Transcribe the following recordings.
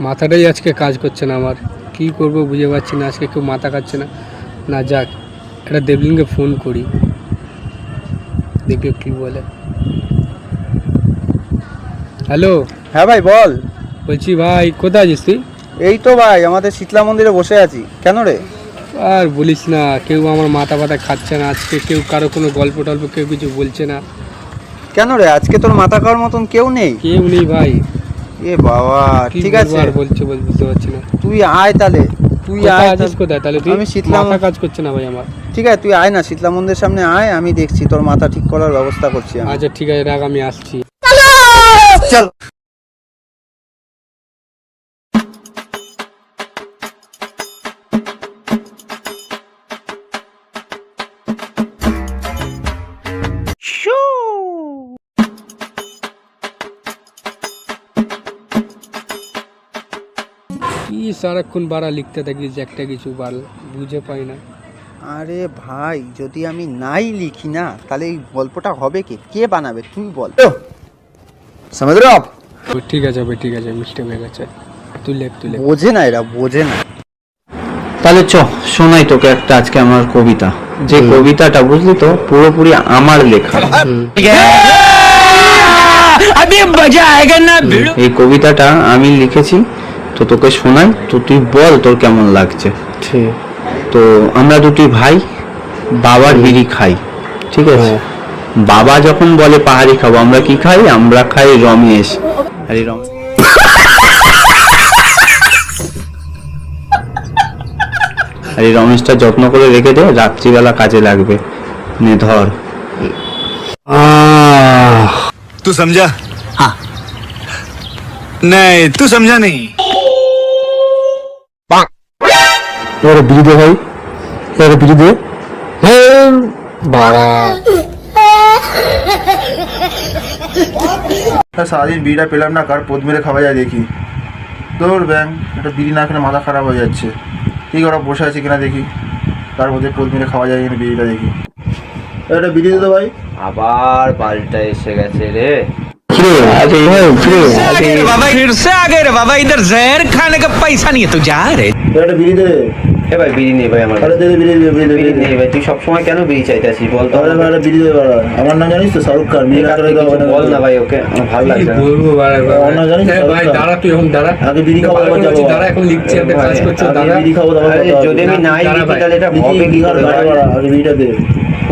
মাথাটাই আজকে কাজ করছে না আমার। কি করব বুঝে পাচ্ছি না আজকে কেউ মাথা কাটছে না। না যাক একটা দেবলিনকে ফোন করি। দেখি কি বলে। হ্যালো? হ্যাঁ ভাই বল। বলছি ভাই কোথায় আছিস তুই? এই তো ভাই আমাদের শীতলা মন্দিরে বসে আছি। কেন রে? আর বলিস না কেউ আমার মাথা ব্যথা খাচ্ছে না আজকে। কেউ কারও কোনো গল্প টল্প কেউ কিছু বলছে না। কেন রে? আজকে তোর মাথা খাওয়ার মতন কেউ নেই? কেউ নেই ভাই। এ বাবা ঠিক আছে। বলছে বল বুঝতে পারছি না। তুই আয় তাহলে। তুই আয় আছিস কোথায়? তাহলে তুই আমি শীতলা মাথা কাজ করছে না ভাই আমার। ঠিক আছে তুই আয় না শীতলা মন্দিরের সামনে আয় আমি দেখছি তোর মাথা ঠিক করার ব্যবস্থা করছি আচ্ছা ঠিক আছে রাখ আমি আসছি। চল। কি সারাক্ষণ বাড়া লিখতে থাকিস একটা কিছু বাল বুঝে পাই না আরে ভাই যদি আমি নাই লিখি না তাহলে এই গল্পটা হবে কে কে বানাবে তুই বল সমাজ ঠিক আছে ভাই ঠিক আছে মিস্টেক হয়ে গেছে তুই লেখ তুই লেখ বোঝে না এরা বোঝে না তাহলে চ শোনাই তোকে একটা আজকে আমার কবিতা যে কবিতাটা বুঝলি তো পুরোপুরি আমার লেখা এই কবিতাটা আমি লিখেছি তো তোকে শোনাই তো তুই বল তোর কেমন লাগছে। তো আমরা দুটি ভাই বাবার বিড়ি খাই ঠিক আছে? হ্যাঁ। বাবা যখন বলে পাহাড়ি খাব আমরা কি খাই? আমরা খাই রমেশ। আরে রমেশ আর এই রমেশটা যত্ন করে রেখে দে রাত্রিবেলা কাজে লাগবে। নে ধর। তুই সমঝা হ্যাঁ নাই তুই সমঝা নেই এবারে বিড়ি দে ভাই এবারে বিড়ি দে বাড়া সারাদিন বিড়িটা পেলাম না কার পদ মেরে খাওয়া যায় দেখি তোর ব্যাং একটা বিড়ি না খেলে মাথা খারাপ হয়ে যাচ্ছে ঠিক ওরা বসে আছে কিনা দেখি তার মধ্যে পদ মেরে খাওয়া যায় কিনা বিড়িটা দেখি একটা বিড়ি দে তো ভাই আবার পাল্টা এসে গেছে রে बाबा फिर से आ गए रे बाबा इधर जहर खाने का पैसा नहीं है तू जा रे একটা বিড়ি দে। এ ভাই বিড়ি নেই ভাই আমার আরে দে বিড়ি দে বিড়ি দে বিড়ি নেই ভাই তুই সবসময় কেন বিড়ি চাইতে আসিস বল তো তাহলে ভাই বিড়ি দে বাড়া। আমার নাম জানিস তো শাহরুখ খান। বিড়ি কিছু বল না ভাই ওকে আমার ভালো লাগছে না। বলব বাড়া অন্য জানিস হ্যাঁ, ভাই দাঁড়া তুই এখন দাঁড়া। আগে বিড়ি খাব বারবার যাব। দাঁড়া এখন লিখছি একটা কাজ করছ দাঁড়া। বিড়ি খাব আরে হবে। যদি আমি নাই লিখি তাহলে এটা হবে কি করে আগে বিড়িটা দে।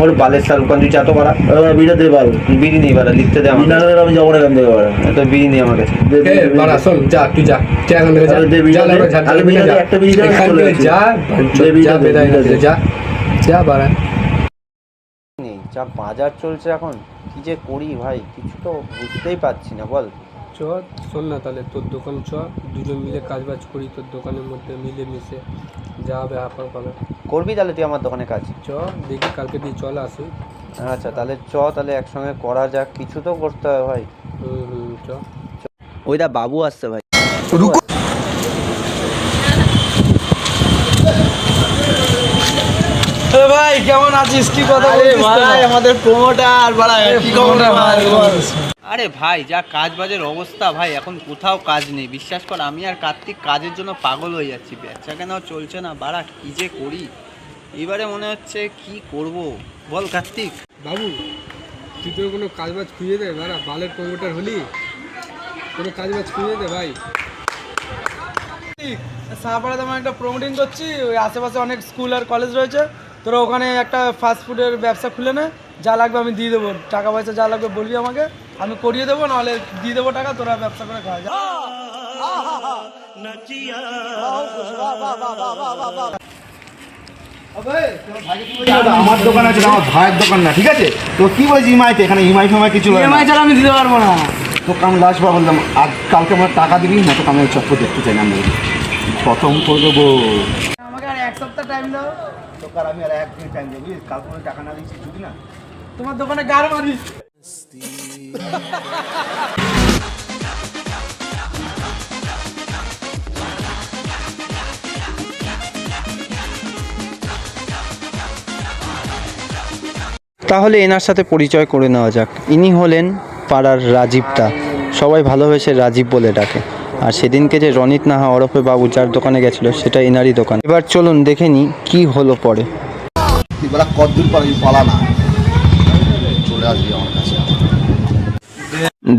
ওর বালের শাহরুখ খান তুই চাতো পারা বিড়িটা দে বাল। বিড়ি নেই বাড়া লিখতে দে বিড়ি আমি যাব না এখান থেকে বাড়া। তো বিড়ি নেই আমার কাছে বিড়ি বাড়া শোন যা তুই যা। এখান থেকে দে বিড়ি বিড়ি একটা এখান থেকে যা দে বিড়ি যা বিড়ি দে। যা। যা বাড়া। যা বাজার চলছে এখন কি যে করি ভাই কিছু তো বুঝতেই পারছি না বল। চ শোন না তাহলে তোর দোকান চ দুজন মিলে কাজ বাজ করি তোর দোকানের মধ্যে মিলে মিশে যা হবে হাফার পাবে করবি তাহলে তুই আমার দোকানে কাজ? চ দেখি কালকে দিয়ে চল আসি। আচ্ছা তাহলে চ তাহলে একসঙ্গে করা যাক কিছু তো করতে হবে ভাই। হুম হুম চ। ওইটা বাবু আসছে ভাই। ভাই কেমন আছিস? কি কথা বলছিস ভাই আমাদের প্রমোটার বাড়া কি খবর? ভাই আরে ভাই যা কাজ বাজের অবস্থা ভাই এখন কোথাও কাজ নেই। বিশ্বাস কর আমি আর কার্তিক কাজের জন্য পাগল হয়ে যাচ্ছি। ব্যবসা কেন চলছে না বাড়া কি যে করি? এবারে মনে হচ্ছে কি করব? বল কার্তিক। বাবু তুই তো কোনো কাজ বাজ খুঁজে দে বাড়া বালের প্রমোটার হলি। কোনো কাজ বাজ খুঁজে দে ভাই। সাহাপাড়াতে আমি একটা প্রমোটিং করছি ওই আশেপাশে অনেক স্কুল আর কলেজ রয়েছে। তোরা ওখানে একটা ফাস্ট ফুডের ব্যবসা খুলে নে। যা লাগবে আমি দিয়ে দেবো। টাকা পয়সা যা লাগবে বলবি আমাকে আমি করিয়ে দেবো নাহলে দিয়ে দেবো টাকা তোরা ব্যবসা করে খাওয়া যা আমার দোকান আছে আমার ভাইয়ের দোকান না ঠিক আছে? তো কি বলছি ইমাইতে? এখানে ইমাই ফিমাই কিছু না। ছাড়া আমি দিতে পারব না। লাস্ট বার বললাম আজ কালকে আমার টাকা দিবি না আমি ওই দেখতে চাই না প্রথম করে দেবো। আমাকে আর এক সপ্তাহ টাইম দাও। তোকে আর আমি আর একদিন টাইম দেবো। কালকে টাকা না দিচ্ছি যদি না? তোমার দোকানে গাড় মারি তাহলে এনার সাথে পরিচয় করে নেওয়া যাক। ইনি হলেন পাড়ার রাজীবদা। সবাই ভালোবেসে রাজীব বলে ডাকে। আর সেদিনকে যে রনিত নাহা ওরফে বাবু যার দোকানে গেছিল সেটা এনারই দোকান। এবার চলুন দেখে নিই কি হলো পরে।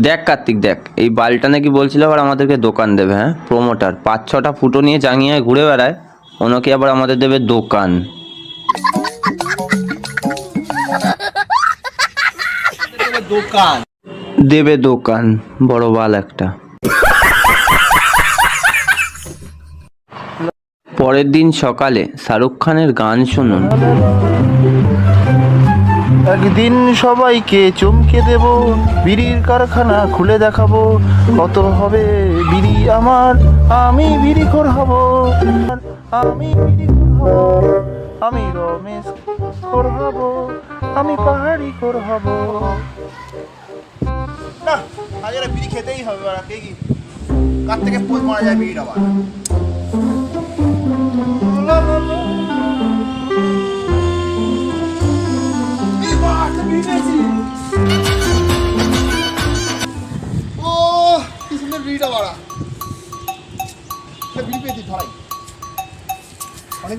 দেখ কার্তিক, দেখ, এই বালটা নাকি বলছিল আবার আমাদেরকে দোকান দেবে হ্যাঁ? প্রোমোটার পাঁচ ছটা ফুটো নিয়ে চাঙিয়ে ঘুরে বেড়ায়, ওনাকে আবার আমাদের দেবে দোকান দোকান। দেবে দোকান, বড় বাল একটা। পরের দিন সকালে শাহরুখ খানের গান শুনুন। একদিন সবাইকে চমকে দেব, বিড়ির কারখানা খুলে দেখাবো। কত হবে বিড়ি আমার, আমি বিড়ি খোর হব। আমি বিড়ি খোর হব, আমি রমেশ খোর হব, আমি পাহাড়ি খোর হব। না আজ বিড়ি খেতেই হবে ওরা কে কার থেকে পোজ মারা যায় বিড়িটা আবার?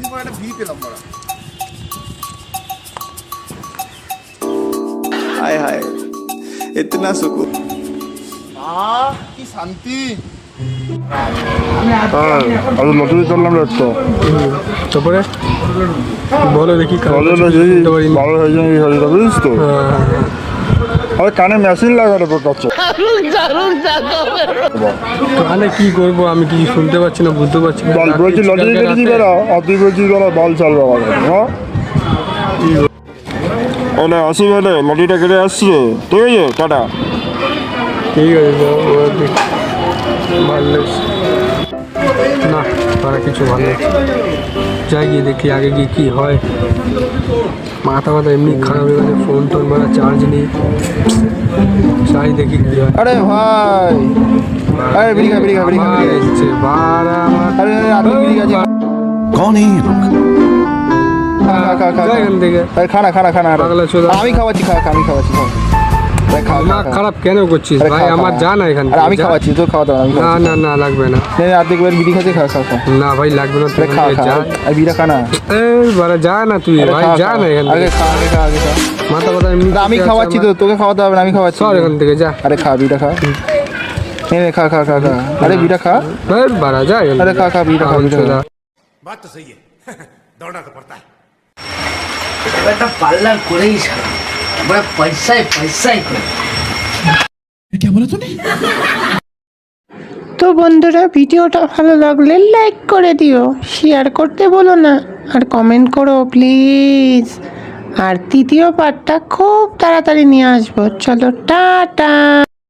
অনেকদিন পর একটা বিড়ি পেলাম বাড়া। হায় হায় ইতনা সুকুন। আহ কি শান্তি। আমি লটারি করলাম তো। তারপরে? বলো দেখি ভালো হয়ে বুঝিস তো। হ্যাঁ, আরে কানে মেশিন লাগানো পড়ছে কানে কি করব? আমি কিছু শুনতে পাচ্ছি না বুঝতে পারছি না। বল বলছি লটারি কেটেছি বেড়া আর তুই বলছিস বেড়া বল চাল বাবা। হ্যাঁ? ওলে আসি বেলে লটারিটা কেটে আসছি। ঠিক আছে টাটা। ঠিক আছে। ভালো লাগছে না তারা কিছু ভালো লাগছে যাই গিয়ে দেখি আগে গিয়ে কি হয়। মাথা মাথা এমনি খারাপ হয়ে গেছে ফোন টোন মারা চার্জ নেই। তাই দেখি কি হয়। আরে ভাই। আরে খা বিড়ি খা বারা আরে কোন এই লোক খানা খানা খানা। আমি খাওয়াচ্ছি খা খাওয়া খাওয়াচ্ছি না খারাপ কেন করছিস ভাই। আমার যা না এখান থেকে, আমি খাওয়াচ্ছি তো খাওয়া দাও না না না লাগবে না। নে, নে, অর্ধেক বের বিড়ি খাচ্ছে খা খা খা না ভাই লাগবে না তুই আরে খা এখান থেকে যা। আরে বিড়া খা না। এই যা না তুই ভাই যা না এখান আগে থেকে। খা আগে খা আগে খা। মাথা কথা এমনি আমি খাওয়াচ্ছি তো তোকে খাওয়াতে হবে না আমি খাওয়াচ্ছি। সর এখান থেকে যা। আরে খা বিড়া খা। নে নে খা খা খা খা। আরে বিড়া খা। এই বারা যা আরে। খা খা বিড়া খা বিড়া খা। চোদা। একটা পার্লার করেই ছাড়া আমরা পয়সায় পয়সায় করি। তো বন্ধুরা ভিডিওটা ভালো লাগলে লাইক করে দিও শেয়ার করতে বলো না আর কমেন্ট করো প্লিজ আর তৃতীয় পার্টটা খুব তাড়াতাড়ি নিয়ে আসব। চলো টাটা।